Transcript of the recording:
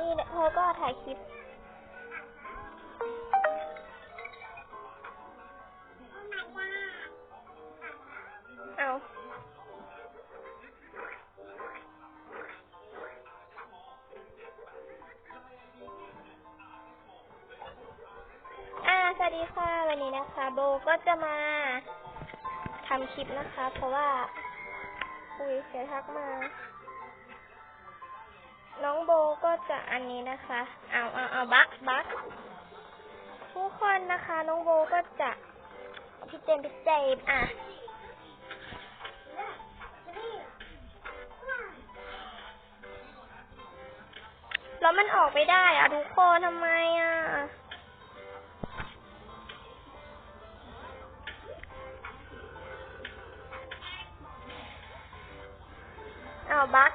นี่เธอก็ถ่ายคลิปเอาอ่าสวัสดีค่ะ วันนี้นะคะ โบก็จะมาทำคลิปนะคะ เพราะว่า อุ้ยเสียทักมา น้องโบก็จะอันนี้นะคะ เอาเอาเอาบักบักทุกคนนะคะ น้องโบก็จะพี่เจมพี่เจมอะแล้วมันออกไม่ได้อะทุกคนทำไมอะเอาบัก